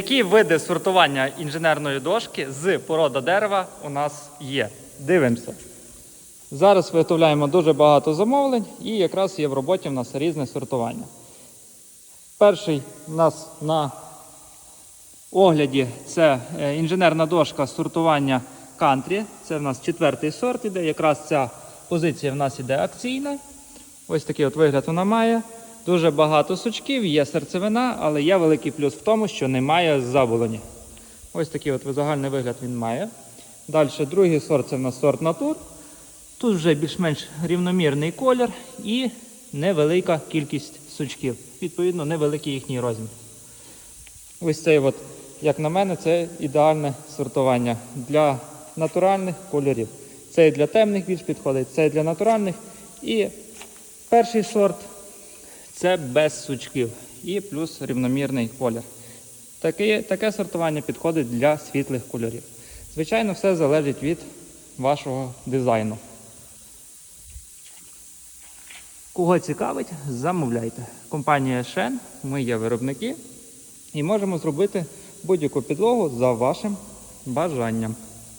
Які види сортування інженерної дошки з порода дерева у нас є? Дивимося. Зараз виготовляємо дуже багато замовлень і якраз є в роботі в нас різне сортування. Перший у нас на огляді це е, інженерна дошка сортування кантрі. Це в нас четвертий сорт іде. Якраз ця позиція в нас іде акційна. Ось такий от вигляд вона має. Дуже багато сучків, є серцевина, але є великий плюс в тому, що немає заболоні. Ось такий от загальний вигляд він має. Далі другий сорт це в нас сорт натур. Тут вже більш-менш рівномірний колір і невелика кількість сучків. Відповідно, невеликий їхній розмір. Ось цей, от, як на мене, це ідеальне сортування для натуральних кольорів. Цей для темних більш підходить, цей для натуральних. І перший сорт це без сучків і плюс рівномірний колір. Таке, таке сортування підходить для світлих кольорів. Звичайно, все залежить від вашого дизайну. Кого цікавить, замовляйте. Компанія Shen, ми є виробники і можемо зробити будь-яку підлогу за вашим бажанням.